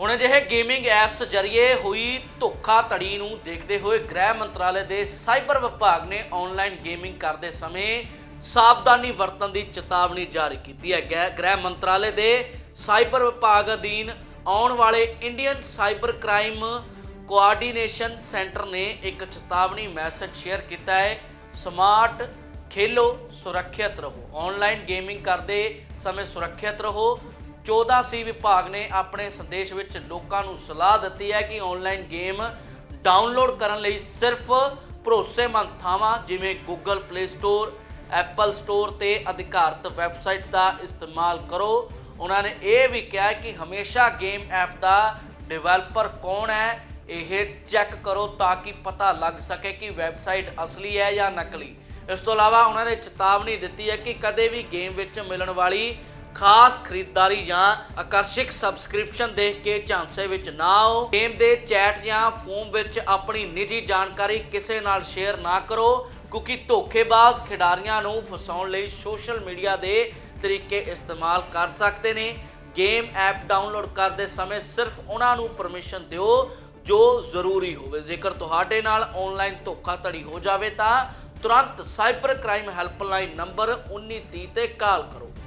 ਹੁਣ ਅਜਿਹੇ gaming apps ਜ਼ਰੀਏ ਹੋਈ ਧੋਖਾਧੜੀ ਨੂੰ ਦੇਖਦੇ ਹੋਏ ਗ੍ਰਹਿ ਮੰਤਰਾਲੇ ਦੇ ਸਾਈਬਰ ਵਿਭਾਗ ਨੇ ਆਨਲਾਈਨ ਗੇਮਿੰਗ ਕਰਦੇ ਸਮੇਂ ਸਾਵਧਾਨੀ ਵਰਤਣ ਦੀ ਚੇਤਾਵਨੀ ਜਾਰੀ ਕੀਤੀ ਹੈ। ਗ੍ਰਹਿ- ਗ੍ਰਹਿ ਮੰਤਰਾਲੇ ਦੇ ਸਾਈਬਰ ਵਿਭਾਗ ਅਧੀਨ ਆਉਣ ਵਾਲੇ Indian cyber crime coordination centre ਨੇ ਇੱਕ ਚੇਤਾਵਨੀ ਮੈਸੇਜ ਸ਼ੇਅਰ ਕੀਤਾ ਹੈ। ਸਮਾਰਟ ਖੇਲੋ, ਸੁਰੱਖਿਅਤ ਰਹੋ। ਆਨਲਾਈਨ ਗੇਮਿੰਗ ਕਰਦੇ ਸਮੇਂ ਸੁਰੱਖਿਅਤ ਰਹੋ। 14 ਸੀ ਵਿਭਾਗ ਨੇ ਆਪਣੇ ਸੰਦੇਸ਼ ਵਿੱਚ ਲੋਕਾਂ ਨੂੰ ਸਲਾਹ ਦਿੱਤੀ ਹੈ ਕਿ ਆਨਲਾਈਨ ਗੇਮ ਡਾਊਨਲੋਡ ਕਰਨ ਲਈ ਸਿਰਫ ਭਰੋਸੇਮੰਦ ਥਾਵਾਂ ਜਿਵੇਂ Google Play Store, Apple Store ਤੇ ਅਧਿਕਾਰਤ ਵੈਬਸਾਈਟ ਦਾ ਇਸਤੇਮਾਲ ਕਰੋ। ਉਹਨਾਂ ਨੇ ਇਹ ਵੀ ਕਿਹਾ ਕਿ ਹਮੇਸ਼ਾ ਗੇਮ ਐਪ ਦਾ ਡਿਵੈਲਪਰ ਕੌਣ ਹੈ ਇਹ ਚੈੱਕ ਕਰੋ ਤਾਂ ਕਿ ਪਤਾ ਲੱਗ ਸਕੇ ਕਿ ਵੈਬਸਾਈਟ ਅਸਲੀ ਹੈ ਜਾਂ ਨਕਲੀ। ਇਸ ਤੋਂ ਇਲਾਵਾ ਉਹਨਾਂ ਨੇ ਚੇਤਾਵਨੀ ਦਿੱਤੀ ਹੈ ਕਿ ਕਦੇ ਵੀ ਗੇਮ ਵਿੱਚ ਮਿਲਣ ਵਾਲੀ ਖਾਸ ਖਰੀਦਦਾਰੀ ਜਾਂ ਆਕਰਸ਼ਕ ਸਬਸਕ੍ਰਿਪਸ਼ਨ ਦੇਖ ਕੇ ਝਾਂਸੇ ਵਿੱਚ ਨਾ ਆਓ। ਗੇਮ ਦੇ ਚੈਟ ਜਾਂ ਫੋਨ ਵਿੱਚ ਆਪਣੀ ਨਿੱਜੀ ਜਾਣਕਾਰੀ ਕਿਸੇ ਨਾਲ ਸ਼ੇਅਰ ਨਾ ਕਰੋ, ਕਿਉਂਕਿ ਧੋਖੇਬਾਜ਼ ਖਿਡਾਰੀਆਂ ਨੂੰ ਫਸਾਉਣ ਲਈ ਸੋਸ਼ਲ ਮੀਡੀਆ ਦੇ ਤਰੀਕੇ ਇਸਤੇਮਾਲ ਕਰ ਸਕਦੇ ਨੇ। ਗੇਮ ਐਪ ਡਾਊਨਲੋਡ ਕਰਦੇ ਸਮੇਂ ਸਿਰਫ ਉਹਨਾਂ ਨੂੰ ਪਰਮਿਸ਼ਨ ਦਿਓ ਜੋ ਜ਼ਰੂਰੀ ਹੋਵੇ। ਜੇਕਰ ਤੁਹਾਡੇ ਨਾਲ ਆਨਲਾਈਨ ਧੋਖਾਧੜੀ ਹੋ ਜਾਵੇ ਤਾਂ ਤੁਰੰਤ ਸਾਈਬਰ ਕ੍ਰਾਈਮ ਹੈਲਪਲਾਈਨ ਨੰਬਰ 1930 ਤੇ ਕਾਲ ਕਰੋ।